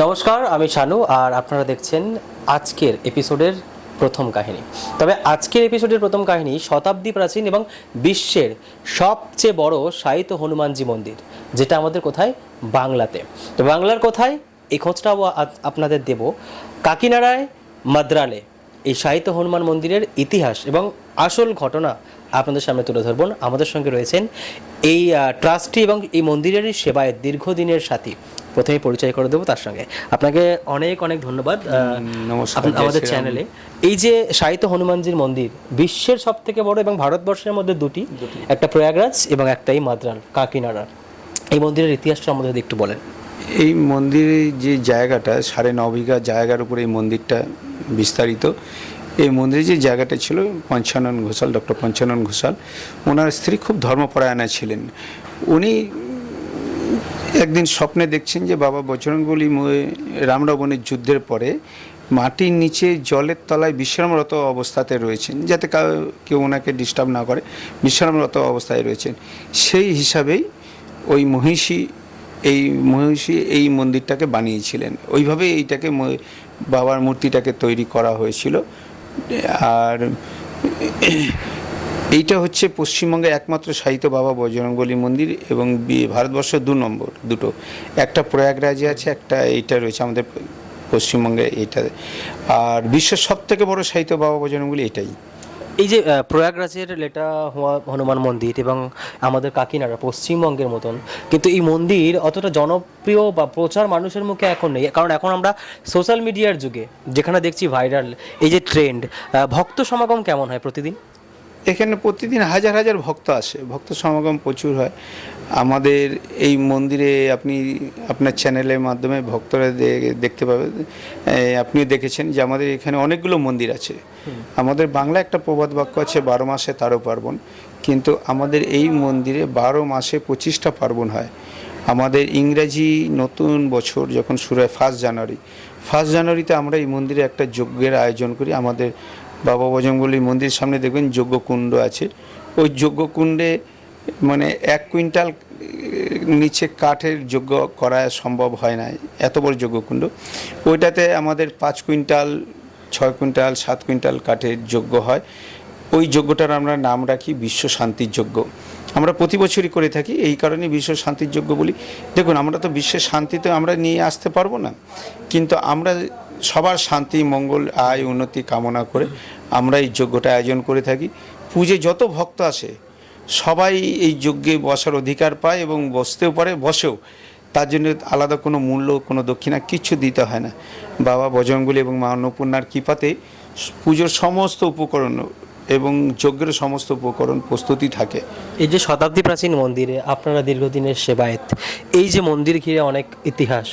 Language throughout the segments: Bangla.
নমস্কার, আমি শানু আর আপনারা দেখছেন আজকের এপিসোডের প্রথম কাহিনী। তবে আজকের এপিসোডের প্রথম কাহিনী শতাব্দী প্রাচীন এবং বিশ্বের সবচেয়ে বড় সাহিত্য হনুমানজি মন্দির, যেটা আমাদের কোথায়? বাংলাতে। তো বাংলার কোথায়? এই খোঁজটাও আপনাদের দেব। কাকিনাড়ায় মাদ্রালে এই সাহিত্য হনুমান মন্দিরের ইতিহাস এবং আসল ঘটনা আপনাদের সামনে তুলে ধরবো। আমাদের সঙ্গে রয়েছেন এই ট্রাস্টি এবং এই মন্দিরেরই সেবায় দীর্ঘদিনের সাথী। প্রথমে পরিচয় করে দেবো তার সঙ্গে। আপনাকে অনেক অনেক ধন্যবাদ নমস্কার, আমাদের চ্যানেলে এই যে সাহিত্য হনুমানজির মন্দির বিশ্বের সব থেকে বড় এবং ভারতবর্ষের মধ্যে দুটি। একটা প্রয়াগরাজ এবং একটাই মাদ্রাল কাকিনাড়া এই মন্দিরের ইতিহাসটা আমাদের যদি একটু বলেন। এই মন্দিরের যে জায়গাটা সাড়ে ন বিঘা জায়গার উপরে এই মন্দিরটা বিস্তারিত। এই মন্দিরে যে জায়গাটা ছিল, পঞ্চানন ঘোষাল, ডক্টর পঞ্চানন ঘোষাল, ওনার স্ত্রী খুব ধর্মপরায়ণা ছিলেন। উনি একদিন স্বপ্নে দেখছেন যে বাবা বজরঙ্গলি রামরাবণের যুদ্ধের পরে মাটির নিচে জলের তলায় বিশ্রামরত অবস্থাতে রয়েছেন, যাতে কাউ- ওনাকে ডিস্টার্ব না করে, বিশ্রামরত অবস্থায় রয়েছেন। সেই হিসাবেই ওই মহিষী, এই মহিষী এই মন্দিরটাকে বানিয়েছিলেন। ওইভাবে এইটাকে বাবার মূর্তিটাকে তৈরি করা হয়েছিল। আর এইটা হচ্ছে পশ্চিমবঙ্গে একমাত্র সাহিত্য বাবা বজরঙ্গলী মন্দির এবং ভারতবর্ষ দু নম্বর, দুটো। একটা প্রয়াগরাজে আছে, একটা এইটা রয়েছে আমাদের পশ্চিমবঙ্গে এটা আর বিশ্বের সব থেকে বড় সাহিত্য বাবা বজরঙ্গলী এটাই। এই যে প্রয়াগরাজের লেটা হওয়া হনুমান মন্দির এবং আমাদের কাকিনাড়া, পশ্চিমবঙ্গের মতন, কিন্তু এই মন্দির অতটা জনপ্রিয় বা প্রচার মানুষের মুখে এখন নেই। কারণ এখন আমরা সোশ্যাল মিডিয়ার যুগে, যেখানে দেখছি ভাইরাল এই যে ট্রেন্ড ভক্ত সমাগম কেমন হয় প্রতিদিন? এখানে প্রতিদিন হাজার হাজার ভক্ত আসে। ভক্ত সমাগম প্রচুর হয়। আমাদের এই মন্দিরে আপনি আপনার চ্যানেলের মাধ্যমে ভক্তরা দেখতে পাবেন এই আপনিও দেখেছেন যে আমাদের এখানে অনেকগুলো মন্দির আছে। আমাদের বাংলা একটা প্রবাদ বাক্য আছে বারো মাসে তারও পার্বণ। কিন্তু আমাদের এই মন্দিরে বারো মাসে পঁচিশটা পার্বণ হয়। আমাদের ইংরেজি নতুন বছর যখন শুরু হয় ফার্স্ট জানুয়ারি ফার্স্ট জানুয়ারিতে আমরা এই মন্দিরে একটা যজ্ঞের আয়োজন করি। আমাদের বাবা বজঙ্গলী মন্দিরের সামনে দেখবেন যজ্ঞকুণ্ড আছে। ওই যজ্ঞকুণ্ডে মানে এক কুইন্টাল নিচে কাঠের যজ্ঞ করা সম্ভব হয় না। এত বড় যজ্ঞকুণ্ড। ওইটাতে আমাদের পাঁচ কুইন্টাল, ছয় কুইন্টাল, সাত কুইন্টাল কাঠের যজ্ঞ হয়। ওই যজ্ঞটার আমরা নাম রাখি বিশ্ব শান্তির যজ্ঞ। আমরা প্রতি বছরই করে থাকি, এই কারণে বিশ্ব শান্তির যজ্ঞ বলি। দেখুন, আমরা তো বিশ্বের শান্তিতে আমরা নিয়ে আসতে পারব না। কিন্তু আমরা সবার শান্তি, মঙ্গল, আয়, উন্নতি কামনা করে আমরা এই যজ্ঞটা আয়োজন করে থাকি। পুজো যত ভক্ত আসে, সবাই এই যজ্ঞে বসার অধিকার পায় এবং বসতেও পারে, বসেও। তার জন্য আলাদা কোনো মূল্য, কোনো দক্ষিণা কিছু দিতে হয় না। বাবা বজরঙ্গুলি এবং মা অন্নপূর্ণার কৃপাতে পুজোর সমস্ত উপকরণ এবং যজ্ঞের সমস্ত উপকরণ প্রস্তুতি থাকে। এই যে শতাব্দী প্রাচীন মন্দিরে আপনারা দীর্ঘদিনের সেবায়েত এই যে মন্দির ঘিরে অনেক ইতিহাস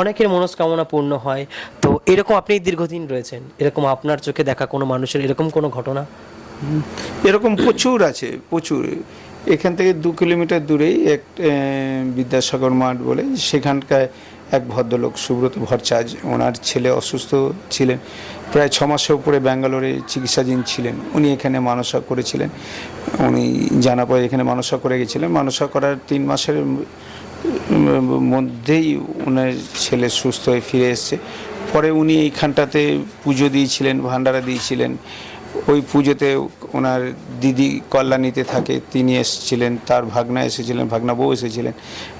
অনেকের মনস্কামনা পূর্ণ হয় তো এরকম আপনি দীর্ঘদিন রয়েছেন এরকম আপনার চোখে দেখা কোনো মানুষের এরকম কোনো ঘটনা? এরকম প্রচুর আছে প্রচুর। এখান থেকে দু কিলোমিটার দূরেই এক বিদ্যাসাগর মাঠ বলে সেখানকার এক ভদ্রলোক সুব্রত ভট্টাচার্য ওনার ছেলে অসুস্থ ছিলেন। প্রায় ছ মাসের উপরে ব্যাঙ্গালোরে চিকিৎসাধীন ছিলেন। উনি এখানে মানসা করেছিলেন। উনি জানা পরে এখানে মানসা করে গেছিলেন। মানসা করার তিন মাসের মধ্যেই ওনার ছেলে সুস্থ হয়ে ফিরে এসছে। পরে উনি এইখানটাতে পুজো দিয়েছিলেন ভান্ডারা দিয়েছিলেন। ওই পুজোতে ওনার দিদি কল্যাণীতে থাকে, তিনি এসেছিলেন, তার ভাগনা এসেছিলেন, ভাগনা বউ এসেছিলেন।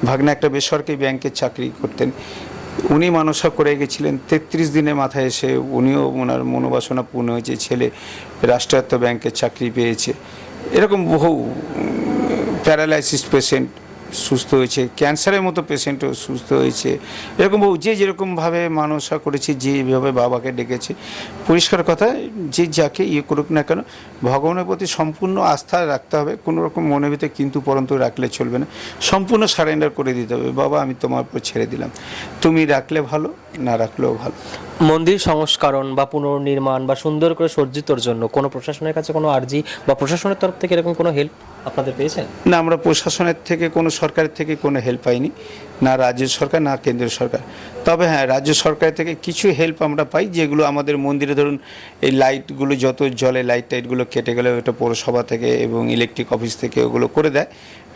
ভাগনা একটা বেসরকারি ব্যাংকের চাকরি করতেন। উনি মানসা করে গেছিলেন। তেত্রিশ দিনের মাথায় এসে উনিও ওনার মনোবাসনা পূর্ণ হয়েছে। ছেলে রাষ্ট্রায়ত্ত ব্যাংকের চাকরি পেয়েছে। এরকম বহু প্যারালাইসিস পেশেন্ট সুস্থ হয়েছে ক্যান্সারের মতো পেশেন্টও সুস্থ হয়েছে। এরকম যে যেরকমভাবে মানসা করেছে যেভাবে বাবাকে ডেকেছে, পরিষ্কার কথা, যে যাকে ইয়ে করুক না কেন, ভগবানের প্রতি সম্পূর্ণ আস্থা রাখতে হবে, কোনো রকম মনের ভিতরে কিন্তু পরন্তু রাখলে চলবে না। সম্পূর্ণ সারেন্ডার করে দিতে হবে, বাবা, আমি তোমার উপর ছেড়ে দিলাম। তুমি রাখলে ভালো, না রাখলেও ভালো। মন্দির সংস্কারণ বা পুনর্নির্মাণ বা সুন্দর করে সজ্জিতর জন্য কোনো প্রশাসনের কাছে কোনো আর্জি বা প্রশাসনের তরফ থেকে এরকম কোনো হেল্প আপনাদের পেয়েছেন? না, আমরা প্রশাসনের থেকে, কোনো সরকারের থেকে কোনো হেল্প পাইনি। না রাজ্য সরকার, না কেন্দ্রীয় সরকার। তবে হ্যাঁ রাজ্য সরকার থেকে কিছু হেল্প আমরা পাই, যেগুলো আমাদের মন্দিরে ধরুন এই লাইটগুলো যত জলে লাইট টাইটগুলো কেটে গেলে ওটা পৌরসভা থেকে এবং ইলেকট্রিক অফিস থেকে ওগুলো করে দেয়।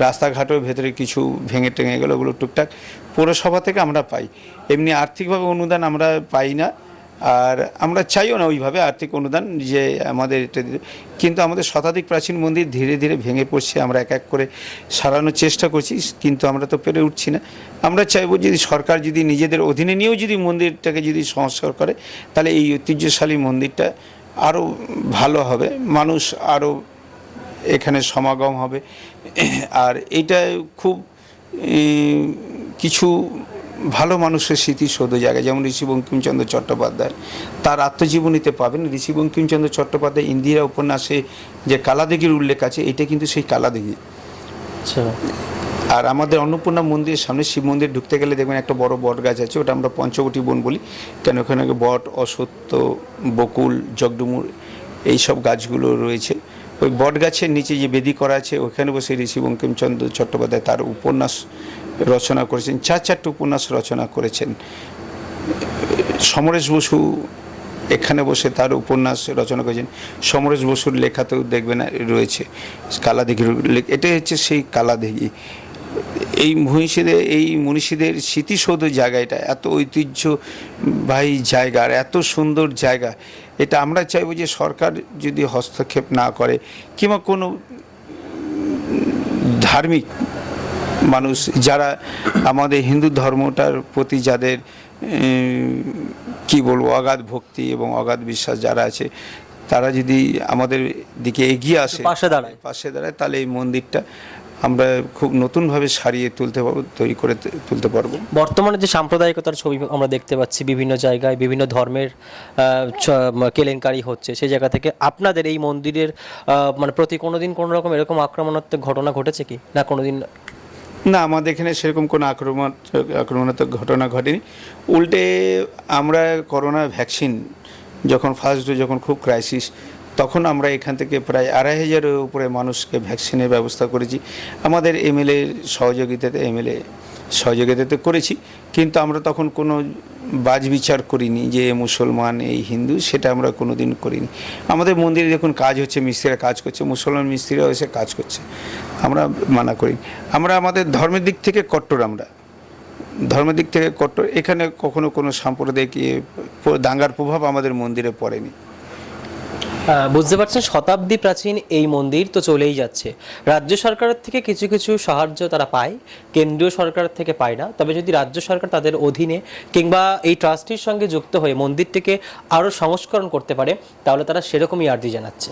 রাস্তাঘাটের ভেতরে কিছু ভেঙে টেঙে গেলে ওগুলো টুকটাক পৌরসভা থেকে আমরা পাই। এমনি আর্থিকভাবে অনুদান আমরা পাই না। আর আমরা চাইও না ওইভাবে আর্থিক অনুদান যে আমাদের এটা। কিন্তু আমাদের শতাধিক প্রাচীন মন্দির ধীরে ধীরে ভেঙে পড়ছে, আমরা এক এক করে সারানোর চেষ্টা করছি, কিন্তু আমরা তো পেরে উঠছি না আমরা চাইব যদি সরকার যদি নিজেদের অধীনে নিয়েও যদি মন্দিরটাকে যদি সংস্কার করে, তাহলে এই ঐতিহ্যশালী মন্দিরটা আরও ভালো হবে, মানুষ আরও এখানে সমাগম হবে আর এটা খুব কিছু ভালো মানুষের স্মৃতিসৌধ জায়গা যেমন ঋষি বঙ্কিমচন্দ্র চট্টোপাধ্যায়। তার আত্মজীবনীতে পাবেন ঋষি বঙ্কিমচন্দ্র চট্টোপাধ্যায় ইন্দিরা উপন্যাসে যে কালাদিঘির উল্লেখ আছে এটা কিন্তু সেই কালাদিঘি আচ্ছা। আর আমাদের অন্নপূর্ণা মন্দিরের সামনে শিব মন্দির ঢুকতে গেলে দেখবেন একটা বড় বট গাছ আছে ওটা আমরা পঞ্চবটি বন বলি। কেন ওখানে বট অসত্য বকুল জগডুমুর এই সব গাছগুলো রয়েছে। ওই বট গাছের নিচে যে বেদি করা আছে ওখানে বসে ঋষি বঙ্কিমচন্দ্র চট্টোপাধ্যায় তার উপন্যাস রচনা করেছেন, চার চারটে উপন্যাস রচনা করেছেন। সমরেশ বসু এখানে বসে তার উপন্যাস রচনা করেছেন। সমরেশ বসুর লেখাতেও দেখবেন, রয়েছে কালাদিঘির এটাই হচ্ছে সেই কালাদিঘি। এই মহিষীদের, এই মনীষীদের স্মৃতিসৌধ জায়গা এটা, এত ঐতিহ্যবাহী জায়গা আর এত সুন্দর জায়গা। এটা আমরা চাইব যে সরকার যদি হস্তক্ষেপ না করে কিংবা কোনো ধার্মিক মানুষ যারা আমাদের হিন্দু ধর্মটার প্রতি যাদের কি বলব অগাধ ভক্তি এবং অগাধ বিশ্বাস যারা আছে তারা যদি আমাদের দিকে এগিয়ে আসে পাশে দাঁড়ায়। পাশে দাঁড়ায় তাহলে এই মন্দিরটা আমরা খুব নতুনভাবে সারিয়ে তুলতে পারব তৈরি করে তুলতে পারব বর্তমানে যে সাম্প্রদায়িকতার ছবি আমরা দেখতে পাচ্ছি বিভিন্ন জায়গায় বিভিন্ন ধর্মের কেলেঙ্কারি হচ্ছে সেই জায়গা থেকে আপনাদের এই মন্দিরের মানে প্রতি কোনোদিন কোনো রকম এরকম আক্রমণাত্মক ঘটনা ঘটেছে কি না কোনোদিন না, আমাদের এখানে সেরকম কোনো আক্রমণ, আক্রমণাত্মক ঘটনা ঘটেনি। উল্টে আমরা করোনা ভ্যাকসিন যখন ফার্স্ট ডোজ যখন খুব ক্রাইসিস তখন আমরা এখান থেকে প্রায় আড়াই হাজারের উপরে মানুষকে ভ্যাকসিনের ব্যবস্থা করেছি। আমাদের এমএলএ সহযোগিতাতে এমএলএ সহযোগিতাতে করেছি, কিন্তু আমরা তখন কোনো বাজ বিচার করিনি যে মুসলমান, এই হিন্দু, সেটা আমরা কোনো দিন করিনি। আমাদের মন্দিরে দেখুন কাজ হচ্ছে, মিস্ত্রিরা কাজ করছে, মুসলমান মিস্ত্রিরাও এসে কাজ করছে, আমরা মানা করি আমরা আমাদের ধর্মের দিক থেকে কট্টর আমরা। ধর্মের দিক থেকে কট্টর, এখানে কখনো কোনো সাম্প্রদায়িক দাঙ্গার প্রভাব আমাদের মন্দিরে পড়েনি। বুঝতে পারছেন, শতাব্দী প্রাচীন এই মন্দির তো চলেই যাচ্ছে। রাজ্য সরকারের থেকে কিছু কিছু সাহায্য তারা পায়, কেন্দ্রীয় সরকার থেকে পায় না। তবে যদি রাজ্য সরকার তাদের অধীনে কিংবা এই ট্রাস্টির সঙ্গে যুক্ত হয়ে মন্দিরটিকে আরও সংস্করণ করতে পারে, তাহলে তারা সেরকমই আর্জি জানাচ্ছে।